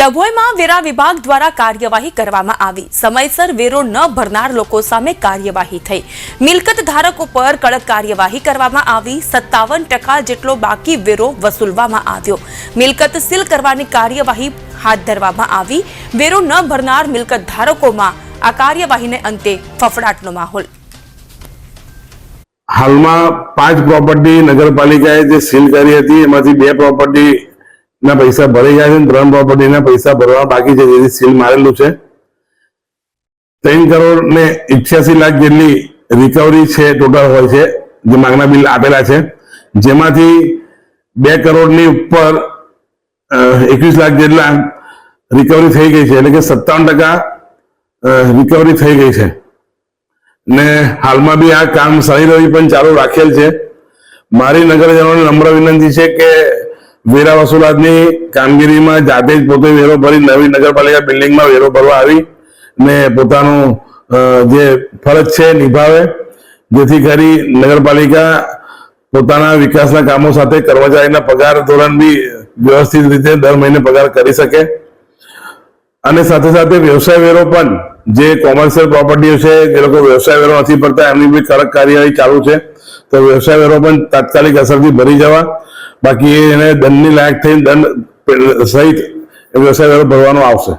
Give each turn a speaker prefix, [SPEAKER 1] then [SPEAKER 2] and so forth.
[SPEAKER 1] ડભોઈમાં વેરા વિભાગ દ્વારા કાર્યવાહી કરવામાં આવી. સમયસર વેરો ન ભરનાર લોકો સામે કાર્યવાહી થઈ. મિલકત ધારકો પર કડક કાર્યવાહી કરવામાં આવી. સત્તાવન જેટલો બાકી વેરો વસૂલવામાં આવ્યો. મિલકત સીલ કરવાની કાર્યવાહી હાથ ધરવામાં આવી. વેરો ન ભરનાર મિલકત ધારકોમાં આ કાર્યવાહીને અંતે ફફડાટનો માહોલ.
[SPEAKER 2] હાલમાં પાંચ પ્રોપર્ટી નગરપાલિકાએ જે સીલ કરી હતી, એમાંથી બે પ્રોપર્ટી ના પૈસા ભરાઈ ગયા છે ત્રણ પ્રોપર્ટીના પૈસા ભરવા બાકી છે, જેથી સીલ મારેલું છે. ત્રણ કરોડ ને ઇઠ્યાસી લાખ જેટલી રિકવરી છે ટોટલ હોય છે, જે માંગના બિલ આપેલા છે. જેમાંથી બે કરોડની ઉપર એકવીસ લાખ જેટલા રિકવરી થઈ ગઈ છે, એટલે કે સત્તાવન ટકા રિકવરી થઈ ગઈ છે. ને હાલમાં બી આ કામ શનિ રવિ પણ ચાલુ રાખેલ છે. મારી નગરજનોને નમ્ર વિનંતી છે કે વેરા વસૂલાતની કામગીરીમાં જાતે જ પોતે વેરો ભરી નવી નગરપાલિકા બિલ્ડિંગમાં વેરો ભરવા આવી ને પોતાનું જે ફરજ છે નિભાવે. જેથી કરી નગરપાલિકા પોતાના વિકાસના કામો સાથે કર્મચારીના પગાર ધોરણ બી વ્યવસ્થિત રીતે દર મહિને પગાર કરી શકે. અને સાથે સાથે વ્યવસાય વેરો પણ, જે કોમર્શિયલ પ્રોપર્ટીઓ છે, જે લોકો વ્યવસાય વેરો નથી ભરતા, એમની બી કડક કાર્યવાહી ચાલુ છે. તો વ્યવસાય વેરો પણ તાત્કાલિક અસરથી ભરી જવા. બાકી એને દંડની લાયક થઈને દંડ સહિત વ્યવસાય ભરવાનો આવશે.